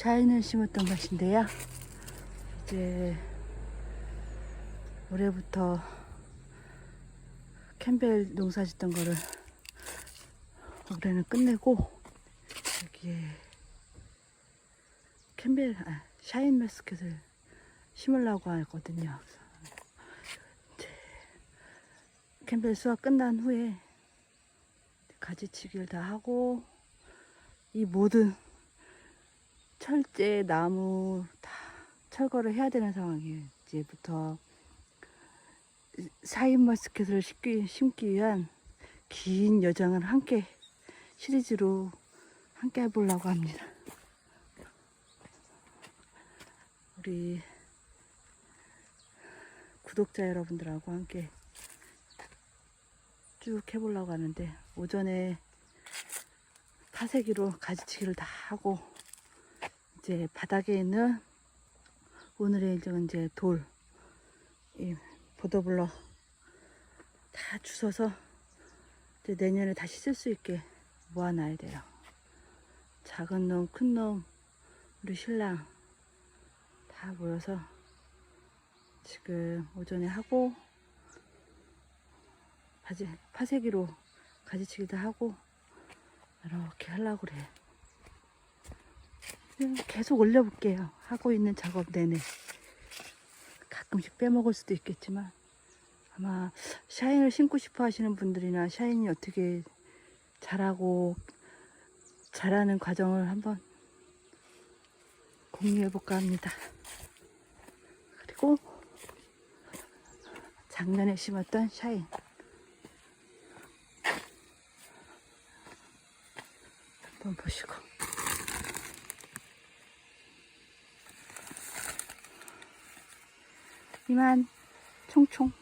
샤인을 심었던 것인데요. 이제 올해부터 캠벨 농사 짓던 거를 올해는 끝내고 여기에 캠벨 아, 샤인 머스켓을 심으려고 하거든요. 이제 캠벨 수확 끝난 후에 가지치기를 다 하고 이 모든 철제 나무 다 철거를 해야 되는 상황이에요. 이제부터 사인 머스켓을 심기, 위한 긴 여정을 함께 시리즈로 함께 해보려고 합니다. 우리 구독자 여러분들하고 함께 쭉 해보려고 하는데 오전에 파쇄기로 가지치기를 다 하고 이제 바닥에 있는 오늘의 이제 돌, 이 보더블럭 다 주워서 이제 내년에 다시 쓸 수 있게 모아놔야 돼요. 작은 놈, 큰 놈, 우리 신랑 다 모여서 지금 오전에 하고 바지, 파쇄기로 가지치기도 하고 이렇게 하려고. 그냥 계속 올려볼게요. 하고 있는 작업 내내. 가끔씩 빼먹을 수도 있겠지만 아마 샤인을 신고 싶어 하시는 분들이나 샤인이 어떻게 자라고 자라는 과정을 한번 공유해 볼까 합니다. 그리고 작년에 심었던 샤인 한번 보시고 이만 총총